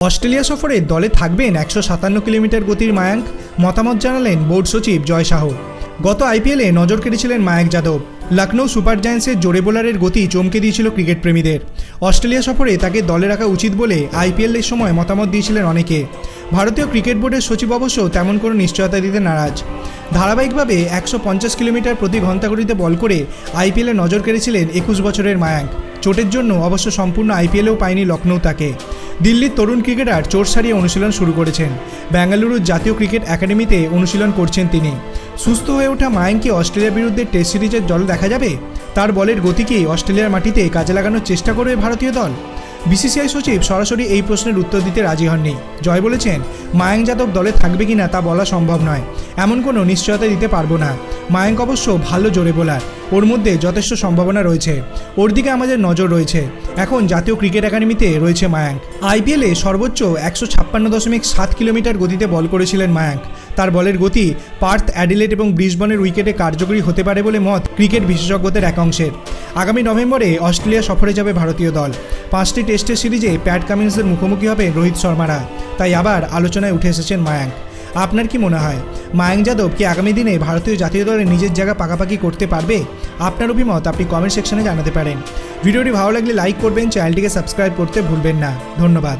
Australia সফরে দলে থাকবেন একশো সাতান্ন কিলোমিটার গতির মায়াঙ্ক। মতামত জানালেন বোর্ড সচিব জয় শাহ গত আইপিএলে নজর কেড়েছিলেন মায়াঙ্ক যাদব। লখনৌ সুপার জায়ান্টসের জোরে বোলারের গতি চমকে দিয়েছিল ক্রিকেট প্রেমীদের। অস্ট্রেলিয়া সফরে তাকে দলে রাখা উচিত বলে আইপিএলের সময় মতামত দিয়েছিলেন অনেকে। ভারতীয় ক্রিকেট বোর্ডের সচিব অবশ্য তেমন কোনো নিশ্চয়তা দিতে নারাজ। ধারাবাহিকভাবে একশো পঞ্চাশ কিলোমিটার প্রতি ঘণ্টা গতিতে বল করে আইপিএলে নজর কেড়েছিলেন একুশ বছরের মায়াঙ্ক। চোটের জন্য অবশ্য সম্পূর্ণ আইপিএলেও পায়নি লখনৌ তাকে। দিল্লির তরুণ ক্রিকেটার চোর সারিয়ে অনুশীলন শুরু করেছেন। বেঙ্গালুরুর জাতীয় ক্রিকেট একাডেমিতে অনুশীলন করছেন তিনি। সুস্থ হয়ে ওঠা মায়াঙ্কি অস্ট্রেলিয়ার বিরুদ্ধে টেস্ট সিরিজের জল দেখা যাবে? তার বলের গতিকেই অস্ট্রেলিয়ার মাটিতে কাজে লাগানোর চেষ্টা করবে ভারতীয় দল। বিসিসিআই সচিব সরাসরি এই প্রশ্নের উত্তর দিতে রাজি হননি। জয় বলেছেন, মায়াঙ্ক যাদব দলে থাকবে কিনা তা বলা সম্ভব নয়। এমন কোনো নিশ্চয়তা দিতে পারব না। মায়াঙ্ক অবশ্য ভালো জোরে বোলার। ওর মধ্যে যথেষ্ট সম্ভাবনা রয়েছে। ওর দিকে আমাদের নজর রয়েছে। এখন জাতীয় ক্রিকেট একাডেমিতে রয়েছে মায়াঙ্ক। আইপিএলে সর্বোচ্চ একশো ছাপ্পান্ন দশমিক সাত কিলোমিটার গতিতে বল করেছিলেন মায়াঙ্ক। তার বলের গতি পার্থ অ্যাডিলেট এবং ব্রিসবনের উইকেটে কার্যকরী হতে পারে বলে মত ক্রিকেট বিশেষজ্ঞদের একাংশের। আগামী নভেম্বরে অস্ট্রেলিয়া সফরে যাবে ভারতীয় দল। পাঁচটি টেস্টের সিরিজে প্যাট কামিন্সের মুখোমুখি হবে রোহিত শর্মারা। তাই আবার আলোচনায় উঠে এসেছেন মায়াঙ্ক। আপনার কি মনে হয়, মায়াঙ্ক যাদব কি আগামী দিনে ভারতীয় জাতীয় দলে নিজের জায়গা পাকাপাকি করতে পারবে? আপনার অভিমত আপনি কমেন্ট সেকশনে জানাতে পারেন। ভিডিওটি ভালো লাগলে লাইক করবেন চ্যানেলটিকে সাবস্ক্রাইব করতে ভুলবেন না। ধন্যবাদ।